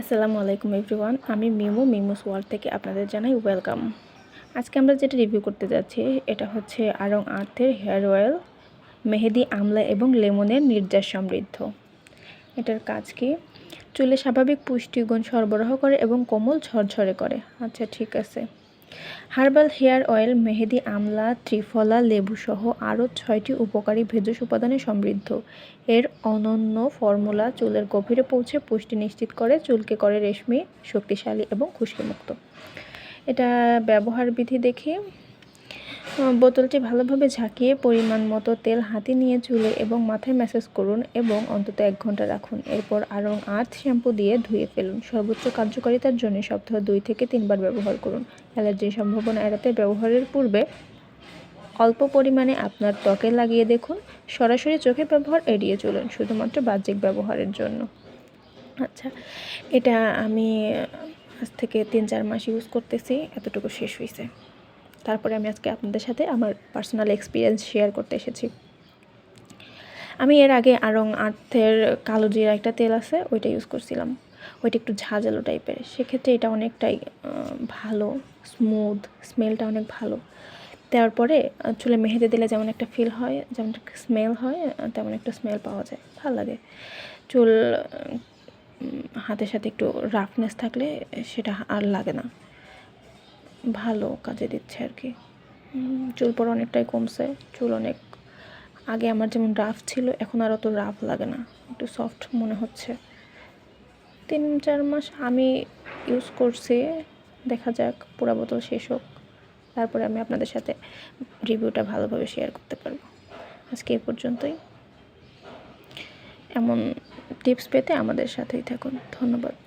আসসালামু আলাইকুম এভরিওয়ান, আমি মিমো, মিমোস ওয়ার্ল্ড থেকে আপনাদের জানাই ওয়েলকাম। আজকে আমরা যেটা রিভিউ করতে যাচ্ছি, এটা হচ্ছে আরং আর্থের হেয়ার অয়েল, মেহেদি, আমলা এবং লেমনের নির্যাস সমৃদ্ধ। এটার কাজ কি? চুলে স্বাভাবিক পুষ্টিগুণ সরবরাহ করে এবং কোমল ঝরঝরে করে। আচ্ছা ঠিক আছে। হার্বাল হেয়ার অয়েল, মেহেদি, আমলা, ত্রিফলা, লেবুসহ আরও ছয়টি উপকারী ভেষজ উপাদানে সমৃদ্ধ। এর অনন্য ফর্মুলা চুলের গভীরে পৌঁছে পুষ্টি নিশ্চিত করে, চুলকে করে রেশমি, শক্তিশালী এবং খুশকিমুক্ত। এটা ব্যবহার বিধি দেখি বোতলটি ভালোভাবে ঝাঁকিয়ে পরিমাণ মতো তেল হাতে নিয়ে চুলে এবং মাথায় ম্যাসেজ করুন এবং অন্তত এক ঘণ্টা রাখুন। এরপর আরং আর্থ শ্যাম্পু দিয়ে ধুয়ে ফেলুন। সর্বোচ্চ কার্যকারিতার জন্য সপ্তাহে দুই থেকে তিনবার ব্যবহার করুন। অ্যালার্জির সম্ভাবনা এড়াতে ব্যবহারের পূর্বে অল্প পরিমাণে আপনার ত্বকে লাগিয়ে দেখুন। সরাসরি চোখে ব্যবহার এড়িয়ে চলুন, শুধুমাত্র বাহ্যিক ব্যবহারের জন্য। আচ্ছা এটা আমি আজ থেকে তিন চার মাস ইউজ করতেছি, এতটুকু শেষ হয়েছে তারপরে আমি আজকে আপনাদের সাথে আমার পার্সোনাল এক্সপিরিয়েন্স শেয়ার করতে এসেছি। আমি এর আগে আরং আর্থের কালো জিরা একটা তেল আছে, ওইটা ইউজ করছিলাম। ওইটা একটু ঝাঁঝালো টাইপের সেক্ষেত্রে এটা অনেকটাই ভালো স্মুথ স্মেলটা অনেক ভালো। দেওয়ার পরে চুলে মেহেদি দিলে যেমন একটা ফিল হয়, যেমন একটা স্মেল হয় তেমন একটা স্মেল পাওয়া যায়। ভালো লাগে। চুল হাতের সাথে একটু রাফনেস থাকলে সেটা আর লাগে না। ভালো কাজে দিচ্ছে আর কি। চুল পর অনেকটাই কমছে, চুল অনেক আগে আমার যেমন রাফ ছিল, এখন আর অত রাফ লাগে না, একটু সফট মনে হচ্ছে। তিন, চার মাস আমি ইউজ করছি, দেখা যাক, পুরা বোতল শেষ হোক, তারপরে আমি আপনাদের সাথে রিভিউটা ভালোভাবে শেয়ার করতে পারব। আজকে এ পর্যন্তই। এমন টিপস পেতে আমাদের সাথেই থাকুন। ধন্যবাদ।